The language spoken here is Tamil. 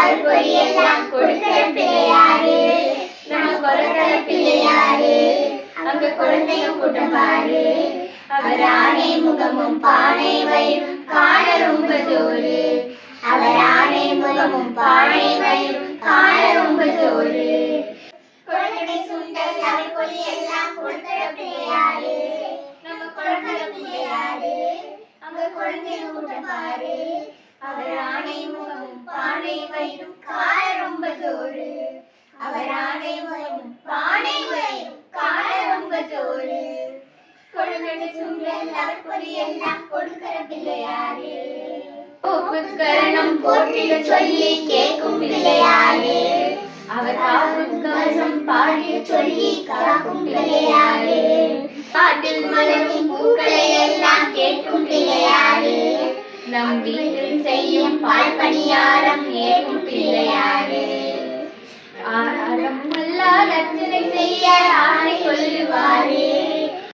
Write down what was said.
அருள்பொறி கொடுக்கிற பிள்ளையாரு. நம்ம கொடுக்கிற பிள்ளையாரு. அங்க குழந்தைங்க கூட்டம் பாரு அவர் ஆணை முகமும் பானை வயிறும் காண ரொம்ப அவர் ஆணை முகமும் பானை வயிறும் காண ரொம்ப குழந்தை சுண்டல் அவர் கொடுக்கிற பிள்ளையாரு. நம்ம பிள்ளையாரு அங்க கூட்டம் பாரு பானை வயிறும் காண ரொம்ப ஜோரு. அவர் ஆணை முகமும் பானை வயிறும் காண ரொம்ப ஜோரு. கொழுக்கட்டை சுண்டல் அவர் பொறி எல்லாம் கொடுக்கிற பிள்ளையாரே கரணம் போட்டிட சொல்லி கேட்கும் பிள்ளையாரே அவர் காக்கும் கவசம் பாடிய சொல்லி காக்கும் பிள்ளையாரே காட்டில் மலரும் பூக்களை எல்லாம் கேட்கும் பிள்ளையாரே நம் வீட்டில் செய்யும் பால் பணியாரம் ஏற்கும் பிள்ளையாரு ஆரம் அல்லாத அர்ச்சனை செய்ய